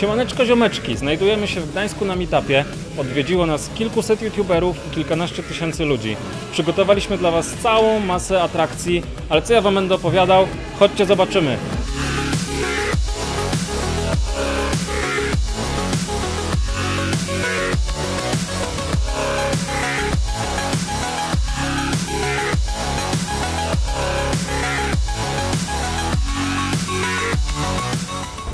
Siemaneczko ziomeczki, znajdujemy się w Gdańsku na meetupie. Odwiedziło nas kilkuset youtuberów i kilkanaście tysięcy ludzi. Przygotowaliśmy dla Was całą masę atrakcji, ale co ja Wam będę opowiadał? Chodźcie zobaczymy.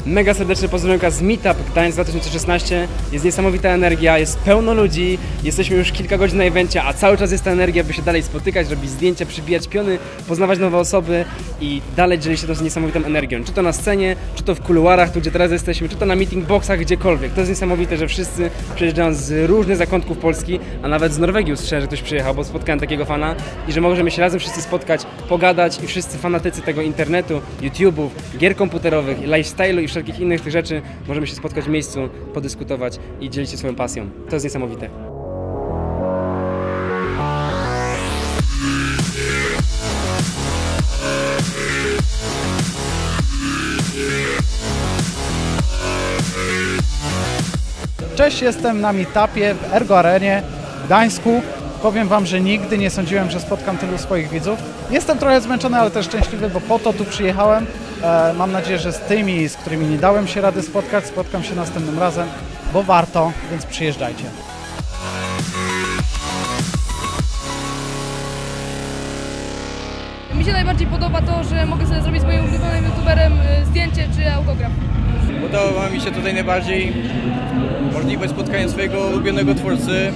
Mega serdeczny pozdrowionka z Meetup Gdańsk 2016. Jest niesamowita energia, jest pełno ludzi, jesteśmy już kilka godzin na evencie, a cały czas jest ta energia, by się dalej spotykać, robić zdjęcia, przybijać piony, poznawać nowe osoby i dalej dzielić się tą niesamowitą energią. Czy to na scenie, czy to w kuluarach, tu gdzie teraz jesteśmy, czy to na meeting boxach, gdziekolwiek. To jest niesamowite, że wszyscy przyjeżdżają z różnych zakątków Polski, a nawet z Norwegii usłyszałem, że ktoś przyjechał, bo spotkałem takiego fana i że możemy się razem wszyscy spotkać, pogadać i wszyscy fanatycy tego internetu, YouTube'ów, gier komputerowych, lifestyle'u i wszelkich innych tych rzeczy możemy się spotkać w miejscu, podyskutować i dzielić się swoją pasją. To jest niesamowite. Cześć, jestem na meetupie w Ergo Arenie w Gdańsku. Powiem Wam, że nigdy nie sądziłem, że spotkam tylu swoich widzów. Jestem trochę zmęczony, ale też szczęśliwy, bo po to tu przyjechałem. E, mam nadzieję, że z tymi, z którymi nie dałem się rady spotkać, spotkam się następnym razem, bo warto, więc przyjeżdżajcie. Mi się najbardziej podoba to, że mogę sobie zrobić z moim ulubionym youtuberem y, zdjęcie czy autograf. Podoba mi się tutaj najbardziej możliwość spotkania swojego ulubionego twórcy,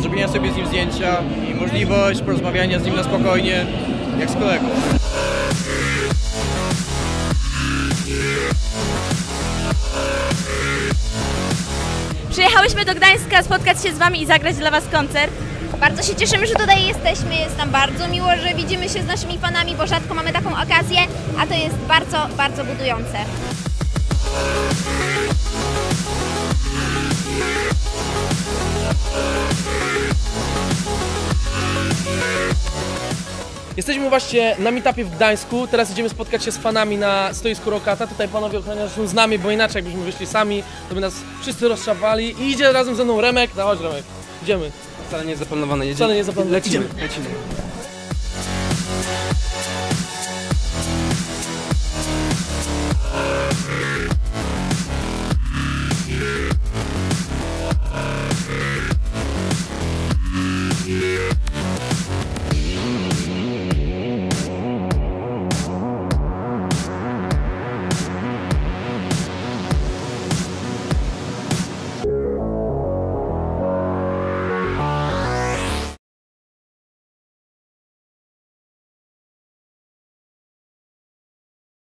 zrobienia sobie z nim zdjęcia i możliwość porozmawiania z nim na spokojnie, jak z kolegą. Przyjechałyśmy do Gdańska spotkać się z Wami i zagrać dla Was koncert. Bardzo się cieszymy, że tutaj jesteśmy. Jest nam bardzo miło, że widzimy się z naszymi fanami, bo rzadko mamy taką okazję, a to jest bardzo, bardzo budujące. Jesteśmy właśnie na meetupie w Gdańsku, teraz idziemy spotkać się z fanami na stoisku Rokata. Tutaj panowie ochroniarze są z nami, bo inaczej jakbyśmy wyszli sami, to by nas wszyscy rozszawali. I idzie razem ze mną Remek. No chodź Remek, idziemy. Wcale nie jest zaplanowane. Jedzie... Wcale nie zaplanowane. Lecimy. Lecimy.